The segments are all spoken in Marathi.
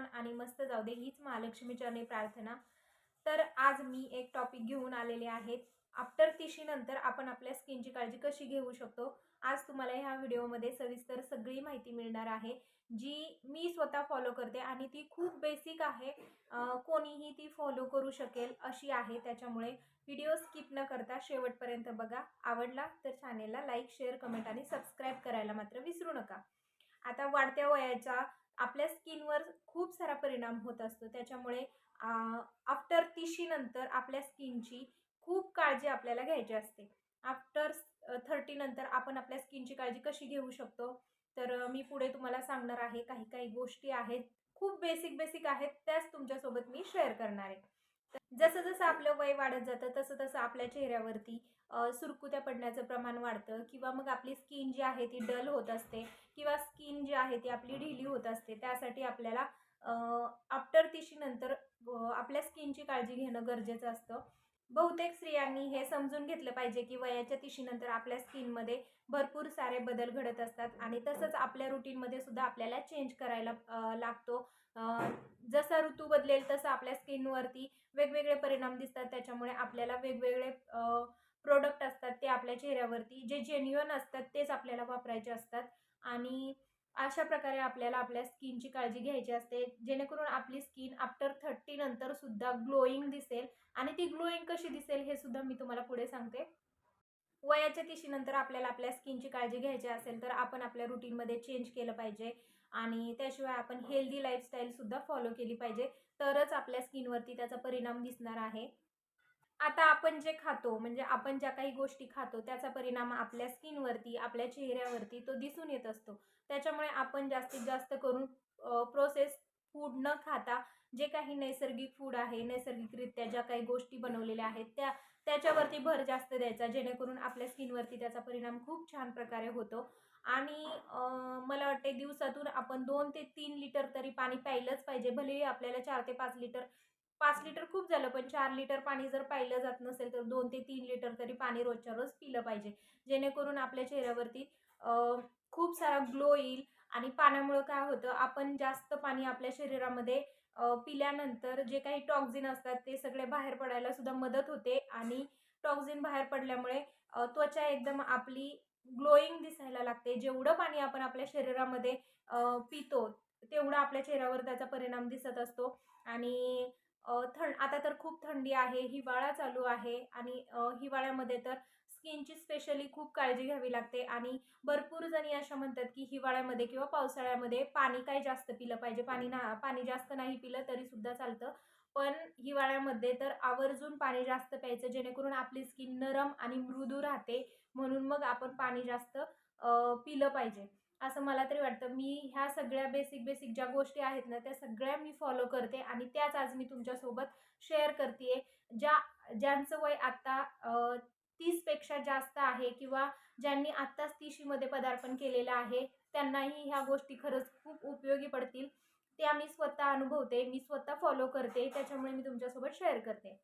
छान आणि मस्त जाऊ दे हीच महालक्ष्मी चरणी प्रार्थना. तर आज मी एक टॉपिक घेऊन आलेले आहेत. आफ्टर तिशीनंतर आपण आपल्या स्किनची काळजी कशी घेऊ शकतो? आज तुम्हाला ह्या व्हिडिओमध्ये सविस्तर सगळी माहिती मिळणार आहे. जी मी स्वतः फॉलो करते आणि ती खूप बेसिक आहे. कोणीही ती फॉलो करू शकेल अशी आहे. त्याच्यामुळे व्हिडिओ स्किप न करता शेवटपर्यंत बघा. आवडला तर चॅनेलला लाईक शेअर कमेंट आणि सबस्क्राईब करायला मात्र विसरू नका. आता वाढत्या वयाच्या आपल्या स्किनवर खूप सारा परिणाम होत असतो. त्याच्यामुळे आफ्टर तिशीनंतर आपल्या स्किनची खूप काळजी आपल्याला घ्यायची असते. आफ्टर थर्टीनंतर आपण आपल्या स्किनची काळजी कशी घेऊ शकतो? तर मी पुढे तुम्हाला सांगणार आहे काही काही गोष्टी आहेत खूप बेसिक बेसिक आहेत त्याच तुमच्यासोबत मी शेअर करणार आहे. जसं जसं आपलं वय वाढत जातं तसं तसं आपल्या चेहऱ्यावरती सुरकुत्या पडण्याचं प्रमाण वाढतं किंवा मग आपली स्किन जी आहे ती डल होत असते किंवा स्किन जी आहे ती आपली ढिली होत असते त्यासाठी आपल्याला आफ्टर तिशीनंतर आपल्या स्किनची काळजी घेणं गरजेचं असतं. बहुतेक स्त्रियांनी हे समजून घेतलं पाहिजे की वयाच्या तिशीनंतर आपल्या स्किनमध्ये भरपूर सारे बदल घडत असतात आणि तसंच आपल्या रुटीनमध्ये सुद्धा आपल्याला चेंज करायला लागतो. जसा ऋतू बदलेल तसं आपल्या स्किनवरती वेगवेगळे परिणाम दिसतात त्याच्यामुळे आपल्याला वेगवेगळे प्रोडक्ट असतात ते आपल्या चेहऱ्यावरती जे जेन्युअन असतात तेच आपल्याला वापरायचे असतात. आणि अशा प्रकारे आपल्याला आपल्या स्किनची काळजी घ्यायची असते. जेणेकरून आपली स्किन आफ्टर थर्टी नंतर सुद्धा ग्लोईंग दिसेल. आणि ती ग्लोईंग कशी दिसेल हे सुद्धा मी तुम्हाला पुढे सांगते. वयाच्या तिशीनंतर आपल्याला आपल्या स्किनची काळजी घ्यायची असेल तर आपण आपल्या रुटीनमध्ये चेंज केलं पाहिजे. आणि त्याशिवाय आपण हेल्दी लाईफस्टाईलसुद्धा फॉलो केली पाहिजे. तरच आपल्या स्किनवरती त्याचा परिणाम दिसणार आहे. आता आपण जे खातो म्हणजे आपण ज्या काही गोष्टी खातो त्याचा परिणाम आपल्या स्किनवरती आपल्या चेहऱ्यावरती तो दिसून येत असतो. त्याच्यामुळे आपण जास्तीत जास्त करून प्रोसेस फूड न खाता जे काही नैसर्गिक फूड आहे नैसर्गिकरित्या ज्या काही गोष्टी बनवलेल्या आहेत त्या त्याच्यावरती भर जास्त द्यायचा जेणेकरून आपल्या स्किनवरती त्याचा परिणाम खूप छान प्रकारे होतो. आणि मला वाटते दिवसातून आपण दोन ते तीन लिटर तरी पाणी प्यायलंच पाहिजे भलेही आपल्याला चार ते पाच लिटर पाच लिटर खूप झालं पण चार लिटर पाणी जर पाहिलं जात नसेल तर दोन ते तीन लिटर तरी पाणी रोजच्या रोज पिलं पाहिजे. जेणेकरून आपल्या चेहऱ्यावरती खूप सारा ग्लो येईल आणि पाण्यामुळं काय होतं आपण जास्त पाणी आपल्या शरीरामध्ये पिल्यानंतर जे काही टॉक्झिन असतात ते सगळे बाहेर पडायला सुद्धा मदत होते आणि टॉक्झिन बाहेर पडल्यामुळे त्वचा एकदम आपली ग्लोईंग दिसायला लागते. जेवढं पाणी आपण आपल्या शरीरामध्ये पितो तेवढा आपल्या चेहऱ्यावर त्याचा परिणाम दिसत असतो आणि थंड आता तर खूप थंडी आहे हिवाळा चालू आहे आणि हिवाळ्यामध्ये तर स्किनची स्पेशली खूप काळजी घ्यावी लागते आणि भरपूर जणी अशा म्हणतात की हिवाळ्यामध्ये किंवा पावसाळ्यामध्ये पाणी काय जास्त पिलं पाहिजे. पाणी ना पाणी जास्त नाही पिलं तरी सुद्धा चालतं. पण हिवाळ्यामध्ये तर आवर्जून पाणी जास्त प्यायचं जेणेकरून आपली स्किन नरम आणि मृदू राहते. म्हणून मग आपण पाणी जास्त पिलं पाहिजे. असं मला तरी वाटतं. मी ह्या सगळ्या बेसिक बेसिक ज्या गोष्टी आहेत ना त्या सगळ्या मी फॉलो करते आणि त्याच आज मी तुमच्यासोबत शेअर करते ज्या ज्यांचं वय आत्ता तीसपेक्षा जास्त आहे किंवा ज्यांनी आत्ताच तीशीमध्ये पदार्पण केलेलं आहे त्यांनाही ह्या गोष्टी खरंच खूप उपयोगी पडतील. त्या मी स्वतः अनुभवते मी स्वतः फॉलो करते त्याच्यामुळे मी तुमच्यासोबत शेअर करते.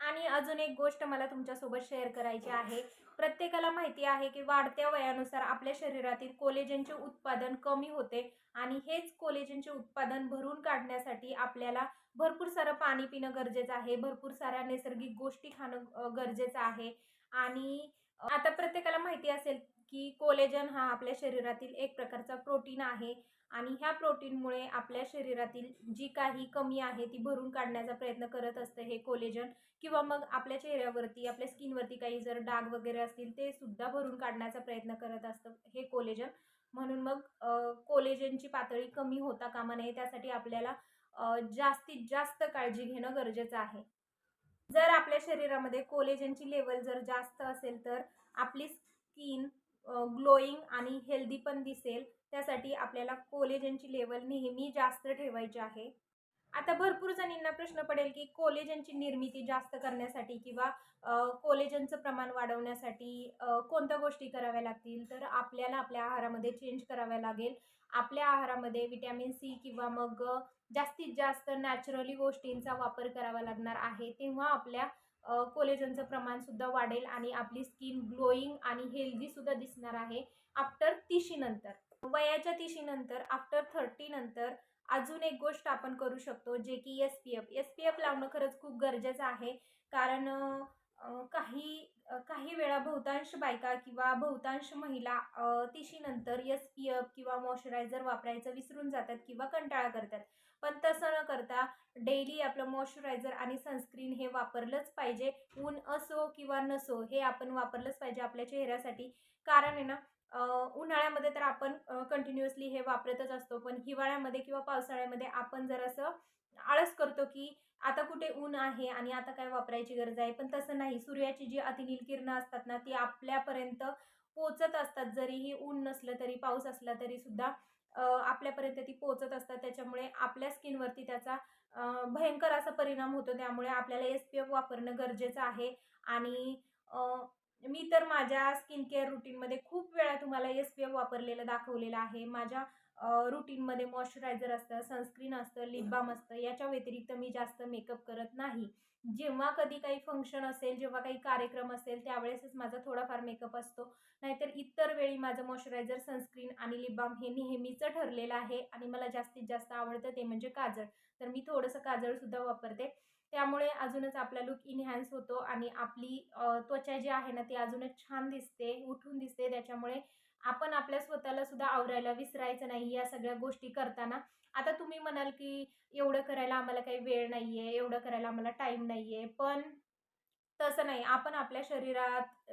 आणि अजून एक गोष्ट मला तुमच्यासोबत शेअर करायची आहे प्रत्येकाला माहिती आहे की वाढत्या वयानुसार आपल्या शरीरातील कोलेजनचे उत्पादन कमी होते आणि हेच कोलेजनचे उत्पादन भरून काढण्यासाठी आपल्याला भरपूर सारं पाणी पिणं गरजेचं आहे भरपूर साऱ्या नैसर्गिक गोष्टी खाणं गरजेचं आहे. आणि आता प्रत्येकाला माहिती असेल की कोलेजन हा आपल्या शरीरातील एक प्रकारचा प्रोटीन आहे. आणि ह्या प्रोटीनमुळे आपल्या शरीरातील जी काही कमी आहे ती भरून काढण्याचा प्रयत्न करत असतं हे कोलेजन किंवा मग आपल्या चेहऱ्यावरती आपल्या स्किनवरती काही जर डाग वगैरे असतील ते सुद्धा भरून काढण्याचा प्रयत्न करत असतं हे कोलेजन म्हणून मग कोलेजनची पातळी कमी होता कामा नये. त्यासाठी आपल्याला जास्तीत जास्त काळजी घेणं गरजेचं आहे. जर आपल्या शरीरामध्ये कोलेजनची लेवल जर जास्त असेल तर आपली स्किन ग्लोईंग आणि हेल्दी पण दिसेल. त्यासाठी आपल्याला कोलेजनची लेवल नेहमी जास्त ठेवायची आहे. आता भरपूर जणींना प्रश्न पडेल की कोलेजनची निर्मिती जास्त करण्यासाठी किंवा कोलेजनचं प्रमाण वाढवण्यासाठी कोणत्या गोष्टी कराव्या लागतील? तर आपल्याला आपल्या आहारामध्ये चेंज कराव्या लागेल. आपल्या आहारामध्ये विटॅमिन सी किंवा मग जास्तीत जास्त नॅचरली गोष्टींचा वापर करावा लागणार आहे. तेव्हा आपल्या कोलेजनचं कोलेजनचं प्रमाणसुद्धा वाढेल आणि आपली स्किन ग्लोईंग आणि हेल्दीसुद्धा दिसणार आहे. आफ्टर तिशीनंतर. वयाच्या तिशीनंतर आफ्टर थर्टी नंतर अजून एक गोष्ट आपण करू शकतो जे की S P F S P F लावणं खरंच खूप गरजेचं आहे. कारण काही काही वेळा बहुतांश बायका किंवा बहुतांश महिला तिशीनंतर एस पी एफ किंवा मॉइश्चरायझर वापरायचं विसरून जातात किंवा कंटाळा करतात. पण तसं न करता डेली आपलं मॉइश्चरायझर आणि सनस्क्रीन हे वापरलंच पाहिजे. ऊन असो किंवा नसो हे आपण वापरलंच पाहिजे आपल्या चेहऱ्यासाठी. कारण आहे ना उन्हाळ्यामध्ये तर आपण कंटिन्युअसली हे वापरतच असतो. पण हिवाळ्यामध्ये किंवा पावसाळ्यामध्ये आपण जरासं आळस करतो की आता कुठे ऊन आहे आणि आता काय वापरायची गरज आहे? पण तसं नाही. सूर्याची जी अतिनील किरणं असतात ना ती आपल्यापर्यंत पोचत असतात. जरीही ऊन नसलं तरी पाऊस असला तरी सुद्धा आपल्यापर्यंत ती पोचत असतात. त्याच्यामुळे आपल्या स्किनवरती त्याचा भयंकर असा परिणाम होतो. त्यामुळे आपल्याला एस पी एफ वापरणं गरजेचं आहे. आणि मी तर माझ्या स्किन केअर रुटीनमध्ये खूप वेळा तुम्हाला एस पी एफ वापरलेलं दाखवलेलं आहे. माझ्या रुटीनमध्ये मॉइश्चरायझर असतं सनस्क्रीन असतं लिप बाम असतं याच्या व्यतिरिक्त मी जास्त मेकअप करत नाही. जेव्हा कधी काही फंक्शन असेल जेव्हा काही कार्यक्रम असेल त्यावेळेसच माझा थोडाफार मेकअप असतो. नाहीतर इतर वेळी माझं मॉइश्चरायझर सनस्क्रीन आणि लिप बाम हे नेहमीचं ठरलेलं आहे आणि मला जास्तीत जास्त आवडतं ते म्हणजे काजळ. तर मी थोडंसं काजळसुद्धा वापरते. त्यामुळे अजूनच आपला लुक इनहॅन्स होतो आणि आपली त्वचा जी आहे ना ती अजूनच छान दिसते उठून दिसते. त्याच्यामुळे आपण आपल्या स्वतःला सुद्धा आवरायला विसरायचं नाही या सगळ्या गोष्टी करताना. आता तुम्ही म्हणाल की एवढं करायला आम्हाला काही वेळ नाही आहे एवढं करायला आम्हाला टाईम नाही आहे पण तसं नाही. आपण आपल्या शरीरात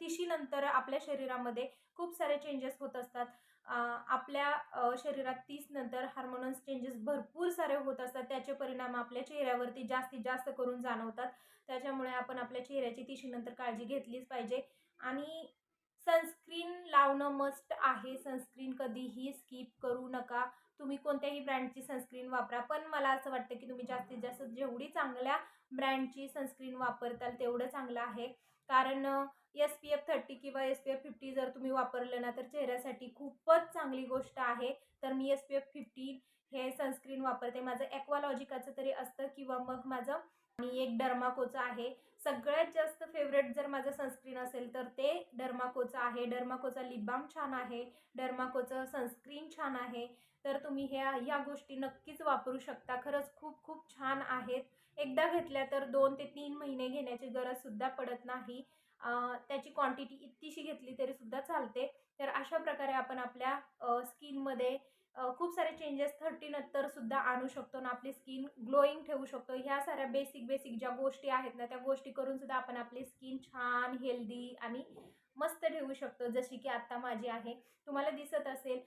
तिशीनंतर आपल्या शरीरामध्ये खूप सारे चेंजेस होत असतात. आपल्या शरीरात तीस नंतर हार्मोनल्स चेंजेस भरपूर सारे होत असतात. त्याचे परिणाम आपल्या चेहऱ्यावरती जास्तीत जास्त करून जाणवतात. त्याच्यामुळे आपण आपल्या चेहऱ्याची तिशीनंतर काळजी घेतलीच पाहिजे. आणि सनस्क्रीन लावणं मस्ट आहे. सनस्क्रीन कधीही स्किप करू नका. तुम्ही कोणत्याही ब्रँडची सनस्क्रीन वापरा. पण मला असं वाटतं की तुम्ही जास्तीत जास्त जेवढी चांगल्या ब्रँडची सनस्क्रीन वापरताल तेवढं चांगलं आहे. कारण एस पी एफ थर्टी किंवा एस पी एफ फिफ्टी जर तुम्ही वापरलं ना तर चेहऱ्यासाठी खूपच चांगली गोष्ट आहे. तर मी एस पी एफ फिफ्टीन हे सनस्क्रीन वापरते. माझं ॲक्वालॉजिकाचं तरी असतं किंवा मग माझं आणि एक डर्माकोचं आहे. सगळ्यात जास्त फेवरेट जर माझं सनस्क्रीन असेल तर ते डर्माकोचं आहे. डर्माकोचा लिप बाम छान आहे. डर्माकोचं सनस्क्रीन छान आहे. तर तुम्ही ह्या ह्या गोष्टी नक्कीच वापरू शकता. खरंच खूप खूप छान आहेत. एकदा घेतल्या तर दोन ते तीन महिने घेण्याची गरजसुद्धा पडत नाही. त्याची क्वांटिटी इतकीशी घेतली तरी सुद्धा चालते. तर अशा प्रकारे आपण आपल्या स्किनमध्ये खूप सारे चेंजेस थर्टी नंतर सुद्धा आणू शकतो ना आपली स्किन ग्लोईंग ठेवू शकतो. ह्या साऱ्या बेसिक बेसिक ज्या गोष्टी आहेत ना त्या गोष्टी करून सुद्धा आपण आपली स्किन छान हेल्दी आणि मस्त ठेवू शकतो. जशी की आत्ता माझी आहे. तुम्हाला दिसत असेल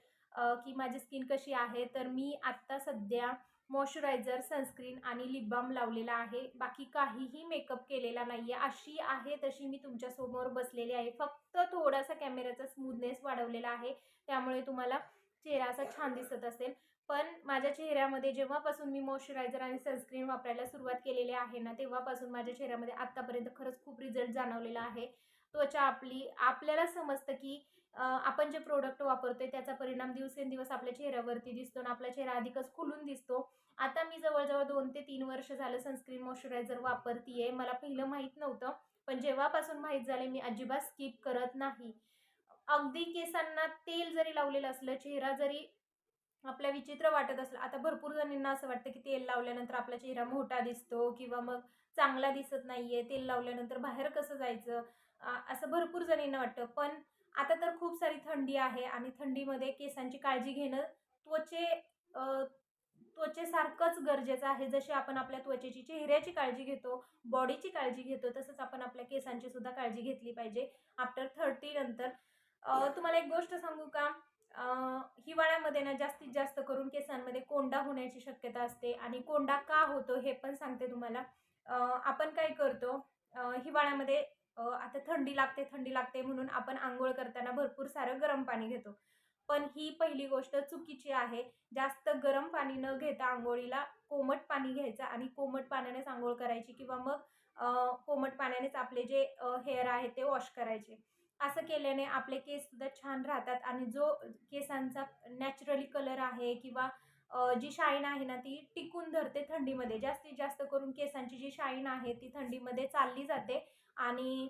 की माझी स्किन कशी आहे. तर मी आत्ता सध्या मॉइश्चरायझर सनस्क्रीन आणि लिपबाम लावलेला आहे. बाकी काहीही मेकअप केलेला नाही आहे अशी आहे तशी मी तुमच्यासमोर बसलेली आहे. फक्त थोडासा कॅमेऱ्याचा स्मूथनेस वाढवलेला आहे. त्यामुळे तुम्हाला चेहरा असा छान दिसत असेल. पण माझ्या चेहऱ्यामध्ये जेव्हापासून मी मॉइश्चरायझर आणि सनस्क्रीन वापरायला सुरुवात केलेली आहे ना तेव्हापासून माझ्या चेहऱ्यामध्ये आत्तापर्यंत खरंच खूप रिझल्ट जाणवलेला आहे. त्वचा आपली आपल्याला समजतं की आपण जे प्रोडक्ट वापरतोय त्याचा परिणाम दिवसेंदिवस आपल्या चेहऱ्यावरती दिसतो आणि आपला चेहरा अधिकच खुलून दिसतो. आता मी जवळजवळ दोन ते तीन वर्ष झालं सनस्क्रीन मॉइश्चरायझर वापरतीये. मला पहिलं माहीत नव्हतं पण जेव्हापासून माहीत झाले मी अजिबात स्किप करत नाही. अगदी केसांना तेल जरी लावलेलं असलं चेहरा जरी आपल्या विचित्र वाटत असलं आता भरपूर जणींना असं वाटतं की तेल लावल्यानंतर आपला चेहरा मोठा दिसतो किंवा मग चांगला दिसत नाहीये तेल लावल्यानंतर बाहेर कसं जायचं? असं भरपूर जणींना वाटतं. पण आता तर खूप सारी थंडी आहे आणि थंडीमध्ये केसांची काळजी घेणं त्वचे त्वचेसारखंच गरजेचं आहे. जशी आपण आपल्या त्वचेची चेहऱ्याची काळजी घेतो बॉडीची काळजी घेतो तसंच आपण आपल्या केसांची सुद्धा काळजी घेतली पाहिजे. आफ्टर थर्टी नंतर तुम्हाला एक गोष्ट सांगू का? हिवाळ्यामध्ये ना जास्तीत जास्त करून केसांमध्ये कोंडा होण्याची शक्यता असते आणि कोंडा का होतो हे पण सांगते तुम्हाला. आपण काय करतो? हिवाळ्यामध्ये आता थंडी लागते थंडी लागते म्हणून आपण आंघोळ करताना भरपूर सारं गरम पाणी घेतो. पण ही पहिली गोष्ट चुकीची आहे. जास्त गरम पाणी न घेता आंघोळीला कोमट पाणी घ्यायचं आणि कोमट पाण्यानेच आंघोळ करायची किंवा मग कोमट पाण्यानेच आपले जे हेअर आहे ते वॉश करायचे. असं केल्याने आपले केस सुद्धा छान राहतात आणि जो केसांचा नॅचरली कलर आहे किंवा जी शाईन आहे ना ती टिकून धरते थंडीमध्ये. जास्तीत जास्त करून केसांची जी शाईन आहे ती थंडीमध्ये चालली जाते आणि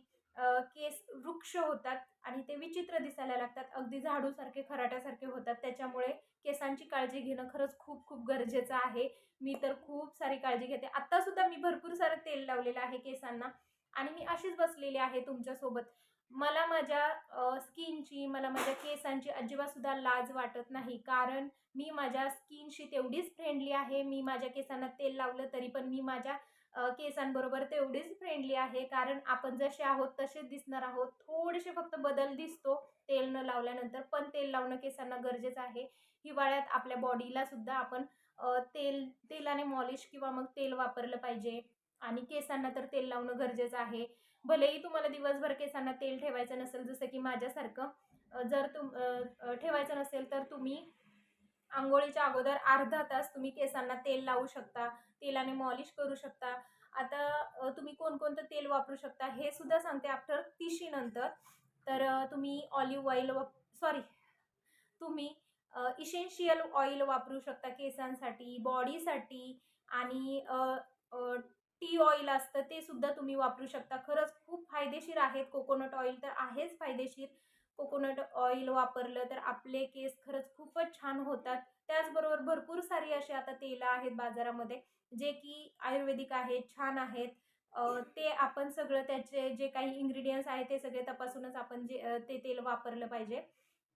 केस वृक्ष होतात आणि ते विचित्र दिसायला लागतात. अगदी झाडूसारखे खराट्यासारखे होतात. त्याच्यामुळे केसांची काळजी घेणं खरंच खूप खूप गरजेचं आहे. मी तर खूप सारी काळजी घेते. आत्तासुद्धा मी भरपूर सारं तेल लावलेलं आहे केसांना आणि मी अशीच बसलेली आहे तुमच्यासोबत. मला माझ्या स्किनची मला माझ्या केसांची अजिबातसुद्धा लाज वाटत नाही. कारण मी माझ्या स्किनशी तेवढीच फ्रेंडली आहे. मी माझ्या केसांना तेल लावलं तरी पण मी माझ्या केसांबरोबर तेवढीच फ्रेंडली आहे. कारण आपण जसे आहोत तसेच दिसणार आहोत. थोडेसे फक्त बदल दिसतो तेल न लावल्यानंतर. पण तेल लावणं केसांना गरजेचं आहे. हिवाळ्यात आपल्या बॉडीला सुद्धा आपण तेल तेलाने मॉलिश किंवा मग तेल वापरलं पाहिजे. आणि केसांना तर तेल लावणं गरजेचं आहे. भलेही तुम्हाला दिवसभर केसांना तेल ठेवायचं नसेल जसं की माझ्यासारखं जर तुम ठेवायचं नसेल तर तुम्ही आंघोळीच्या अगोदर अर्धा तास तुम्ही केसांना तेल लावू शकता तेलाने मॉलिश करू शकता. आता तुम्ही कोणकोणतं तेल वापरू शकता हे सुद्धा सांगते आफ्टर तिशीनंतर तर तुम्ही ऑलिव्ह ऑइल व सॉरी तुम्ही इसेन्शियल ऑइल वापरू शकता केसांसाठी बॉडीसाठी आणि टी ऑइल असतं ते सुद्धा तुम्ही वापरू शकता. खरंच खूप फायदेशीर आहेत. कोकोनट ऑइल तर आहेच फायदेशीर. कोकोनट ऑइल वापरलं तर आपले केस खरंच खूपच छान होतात. त्याचबरोबर भरपूर सारी अशी आता तेलं आहेत बाजारामध्ये जे की आयुर्वेदिक आहेत छान आहेत. ते आपण सगळं त्याचे जे काही इंग्रेडियंट्स आहेत ते सगळे तपासूनच आपण जे ते तेल वापरलं पाहिजे.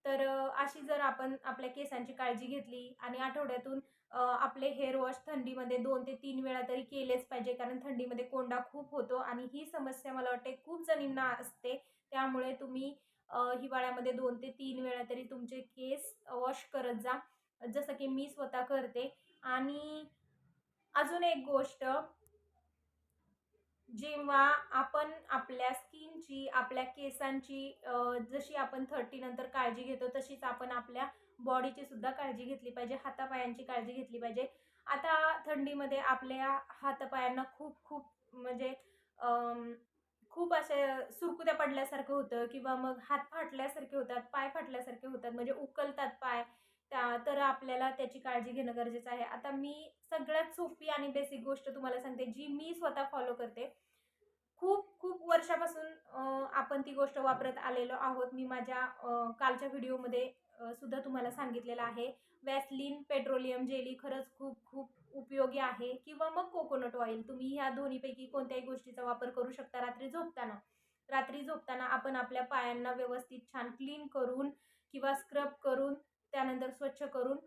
तर अशी जर आपण आपल्या केसांची काळजी घेतली आणि आठवड्यातून आपले हेअर वॉश थंडीमध्ये दोन ते तीन वेळा तरी केलेच पाहिजे कारण थंडीमध्ये कोंडा खूप होतो आणि ही समस्या मला वाटते खूप जणींना असते. त्यामुळे तुम्ही हिवाळ्यामध्ये दोन ते तीन वेळा तरी तुमचे केस वॉश करत जा. जसं की मी स्वतः करते. आणि अजून एक गोष्ट जेव्हा आपण आपल्या स्किनची आपल्या केसांची जशी आपण थर्टीनंतर काळजी घेतो तशीच आपण आपल्या बॉडीची सुद्धा काळजी घेतली पाहिजे हातापायांची काळजी घेतली पाहिजे. आता थंडीमध्ये आपल्या हातापायांना खूप खूप म्हणजे खूप असे सुरकुत्या पडल्यासारखं होतं किंवा मग हात फाटल्यासारखे होतात पाय फाटल्यासारखे होतात म्हणजे उकलतात पाय. त्या तर आपल्याला त्याची काळजी घेणं गरजेचं आहे. आता मी सगळ्यात सोपी आणि बेसिक गोष्ट तुम्हाला सांगते जी मी स्वतः फॉलो करते. खूप खूप वर्षापासून आपण ती गोष्ट वापरत आलेलो आहोत. मी माझ्या कालच्या व्हिडिओमध्ये सुद्धा तुम्हाला सांगितलेलं आहे. वॅसलिन पेट्रोलियम जेली खरंच खूप खूप उपयोगी आहे. किंवा मग कोकोनट ऑइल तुम्ही ह्या दोन्हीपैकी कोणत्याही गोष्टीचा वापर करू शकता रात्री झोपताना. रात्री झोपताना आपण आपल्या पायांना व्यवस्थित छान क्लीन करून किंवा स्क्रब करून त्यानंतर स्वच्छ करून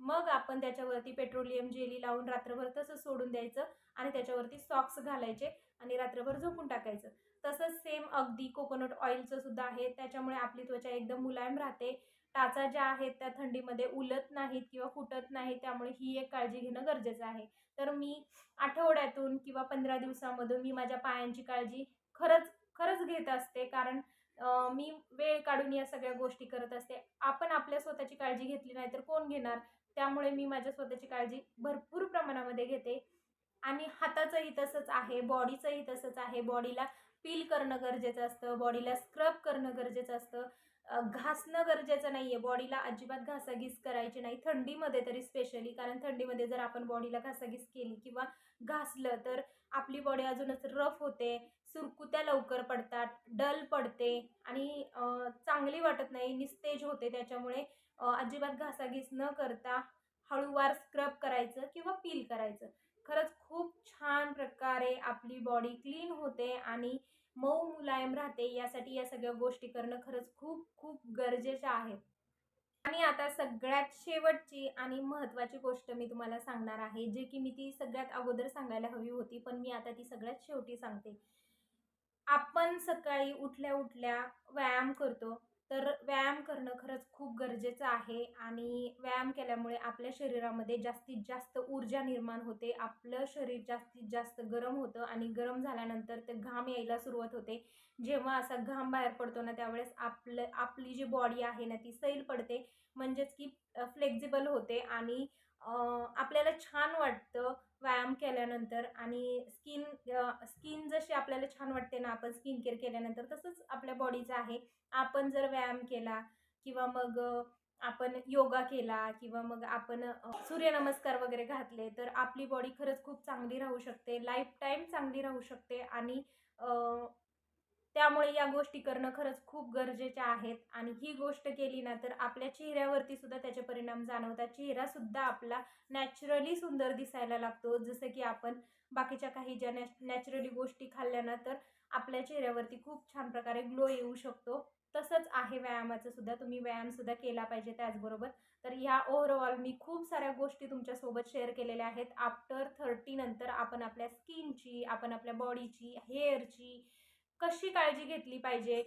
मग आपण त्याच्यावरती पेट्रोलियम जेली लावून रात्रभर तसं सोडून द्यायचं आणि त्याच्यावरती सॉक्स घालायचे आणि रात्रभर झोपून टाकायचं. तसंच सेम अगदी कोकोनट ऑइलचं सुद्धा आहे. त्याच्यामुळे आपली त्वचा एकदम मुलायम राहते. टाचा ज्या आहेत त्या थंडीमध्ये उलत नाहीत किंवा फुटत नाही त्यामुळे ही एक काळजी घेणं गरजेचं आहे. तर मी आठवड्यातून किंवा पंधरा दिवसामधून मी माझ्या पायांची काळजी खरंच खरंच घेत असते. कारण मी वेळ काढून या सगळ्या गोष्टी करत असते. आपण आपल्या स्वतःची काळजी घेतली नाही तर कोण घेणार? त्यामुळे मी माझ्या स्वतःची काळजी भरपूर प्रमाणामध्ये घेते. आणि हाताचंही तसंच आहे. बॉडीचंही तसंच आहे. बॉडीला पील करणं गरजेचं असतं. बॉडीला स्क्रब करणं गरजेचं असतं. घासणं गरजेचं नाही आहे बॉडीला अजिबात घासाघीस करायची नाही. थंडीमध्ये तरी स्पेशली कारण थंडीमध्ये जर आपण बॉडीला घासाघीस केली किंवा घासलं तर आपली बॉडी अजूनच रफ होते. सुरकुत्या लवकर पडतात डल पडते आणि चांगली वाटत नाही निस्तेज होते. त्याच्यामुळे अजिबात घासाघीस न करता हळूवार स्क्रब करायचं किंवा पील करायचं. खरंच खूप छान प्रकारे आपली बॉडी क्लीन होते आणि मऊ मुलायम राहते यासाठी या सगळ्या गोष्टी करणं खरंच खूप खूप गरजेचं आहे. आणि आता सगळ्यात शेवटची आणि महत्त्वाची गोष्ट मी तुम्हाला सांगणार आहे जे की मी ती सगळ्यात अगोदर सांगायला हवी होती पण मी आता ती सगळ्यात शेवटी सांगते. आपण सकाळी उठल्या उठल्या व्यायाम करतो. तर व्यायाम करणं खरंच खूप गरजेचं आहे आणि व्यायाम केल्यामुळे आपल्या शरीरामध्ये जास्तीत जास्त ऊर्जा निर्माण होते. आपलं शरीर जास्तीत जास्त गरम होतं आणि गरम झाल्यानंतर ते घाम यायला सुरुवात होते. जेव्हा असा घाम बाहेर पडतो ना त्यावेळेस आपलं आपली जी बॉडी आहे ना ती सैल पडते. म्हणजेच की फ्लेक्झिबल होते आणि आपल्याला छान वाटतं व्यायाम केल्यानंतर आणि स्किन स्किन जशी आपल्याला छान वाटते ना आपण स्किन केअर केल्यानंतर तसंच आपल्या बॉडीचं आहे. आपण जर व्यायाम केला किंवा मग आपण योगा केला किंवा मग आपण सूर्यनमस्कार वगैरे घातले तर आपली बॉडी खरंच खूप चांगली राहू शकते. लाईफ टाईम चांगली राहू शकते आणि त्यामुळे या गोष्टी करणं खरंच खूप गरजेच्या आहेत. आणि ही गोष्ट केली ना तर आपल्या चेहऱ्यावरती सुद्धा त्याचे परिणाम जाणवतात. चेहरासुद्धा आपला नॅचरली सुंदर दिसायला लागतो. जसं की आपण बाकीच्या काही ज्या नॅ नॅचरली गोष्टी खाल्ल्या ना तर आपल्या चेहऱ्यावरती खूप छान प्रकारे ग्लो येऊ शकतो. तसंच आहे व्यायामाचं सुद्धा. तुम्ही व्यायामसुद्धा केला पाहिजे त्याचबरोबर. तर ह्या ओव्हरऑल मी खूप साऱ्या गोष्टी तुमच्यासोबत शेअर केलेल्या आहेत. आफ्टर थर्टी नंतर आपण आपल्या स्किनची आपण आपल्या बॉडीची हेअरची कशी काळजी घेतली पाहिजे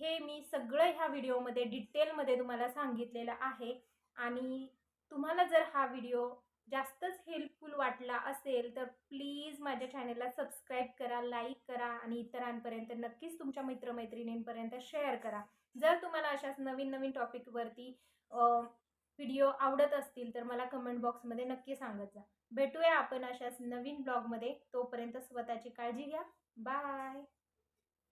हे मी सगळं ह्या व्हिडिओमध्ये डिटेलमध्ये तुम्हाला सांगितलेलं आहे. आणि तुम्हाला जर हा व्हिडिओ जास्तच हेल्पफुल वाटला असेल तर प्लीज माझ्या चॅनलला सबस्क्राईब करा लाईक करा आणि इतरांपर्यंत नक्कीच तुमच्या मित्रमैत्रिणींपर्यंत शेअर करा. जर तुम्हाला अशाच नवीन नवीन टॉपिकवरती व्हिडिओ आवडत असतील तर मला कमेंट बॉक्समध्ये नक्की सांगत जा. भेटूया आपण अशाच नवीन ब्लॉगमध्ये. तोपर्यंत स्वतःची काळजी घ्या. बाय!